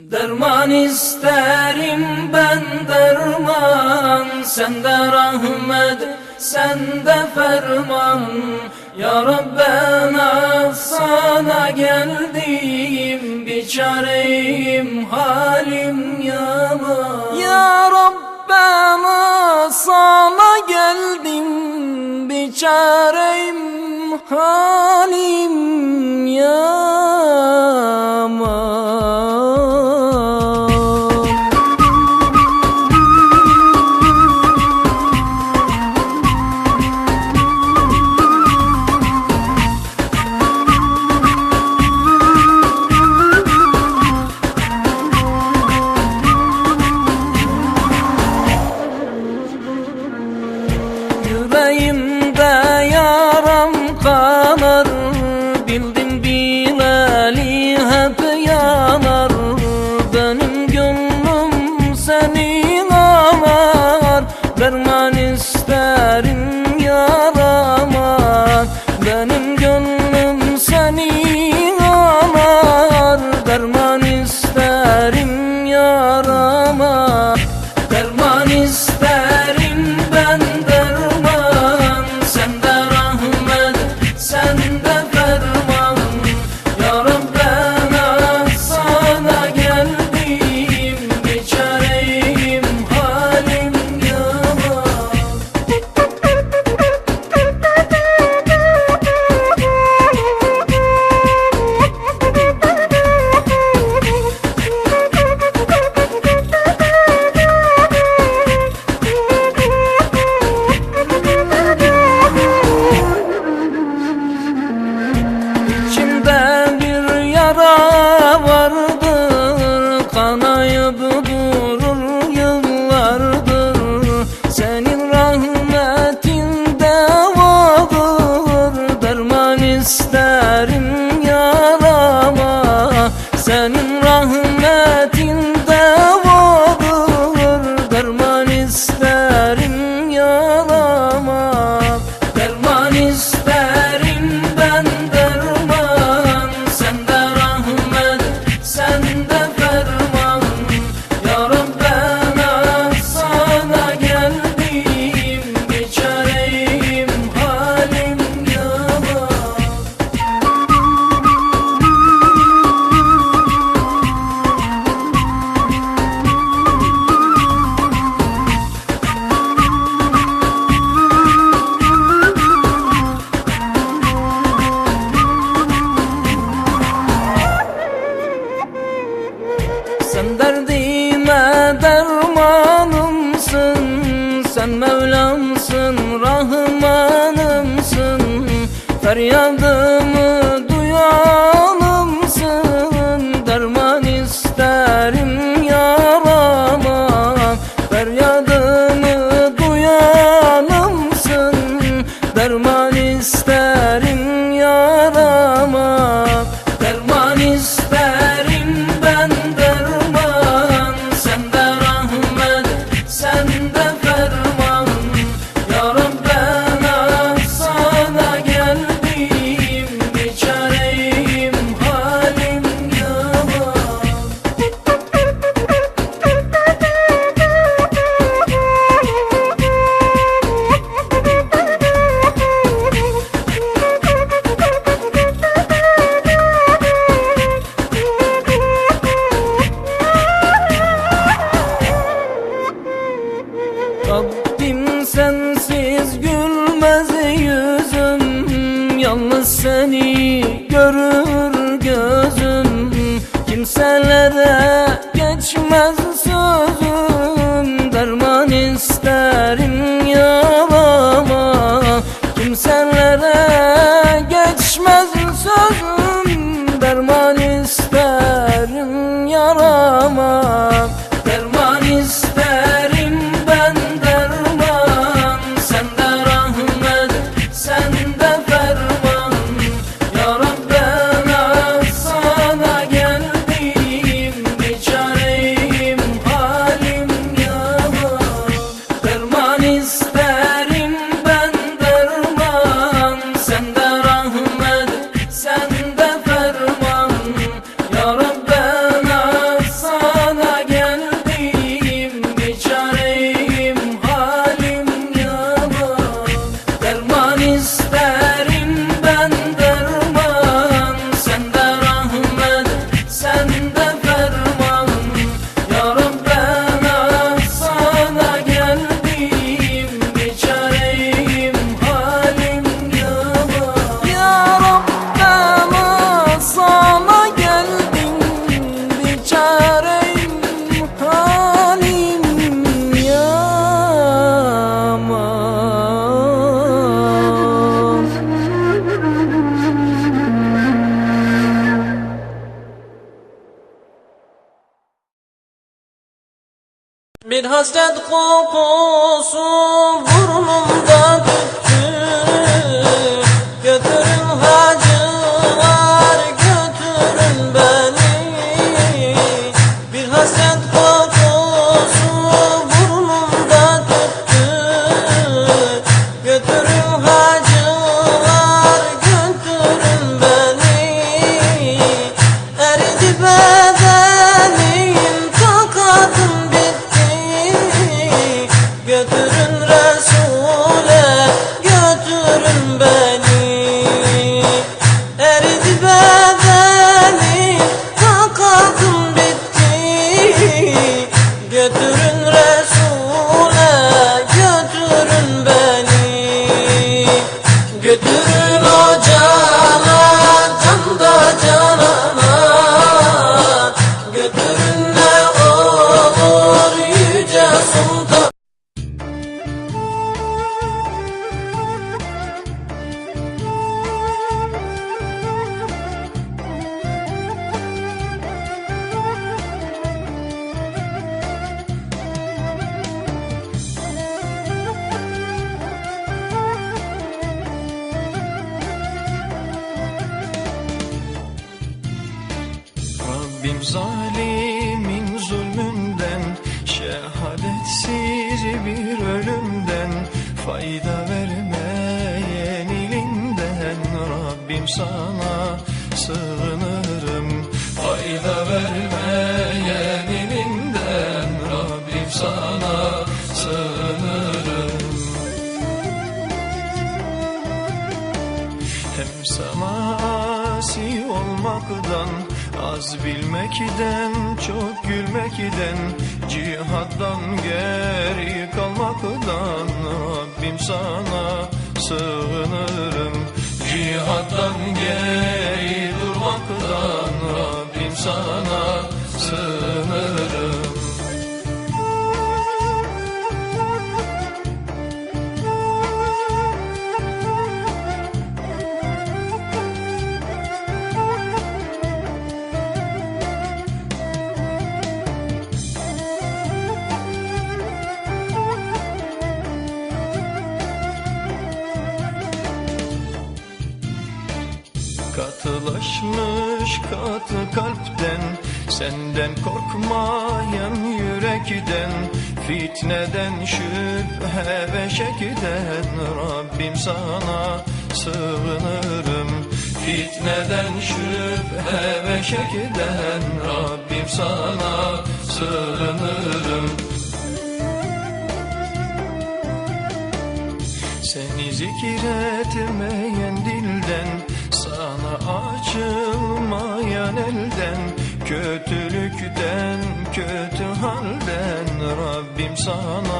Derman isterim ben derman Sende rahmet, sende ferman. Ya Rab ben sana geldim Biçareyim halim yaman Ya Rab ben sana geldim Biçareyim halim yaman Sen Mevlamsın, Rahmanımsın Feryadım Yalnız seni görür gözüm. Kimselere geçmez sözüm. Derman isterim yarama Kimselere geçmez sözüm. مستد قوقوس برنم get through Rabbim zalimin zulmünden Şehadetsiz bir ölümden Fayda vermeyen ilinden Rabbim sana sığınırım. Fayda vermeyen ilinden Rabbim sana sığınırım. Hem sana asi olmaktan Az bilmekten çok gülmekten Cihattan geri kalmaktan Rabbim sana sığınırım. Cihattan geri durmaktan Rabbim sana sığınırım Katılaşmış katı kalpten. Senden korkmayan yürekten. Fitneden şüphe ve şekiden. Rabbim sana sığınırım. Fitneden şüphe ve şekiden. Rabbim sana sığınırım. Seni zikretmeyen dilden Kötülükten, kötü halden Rabbim sana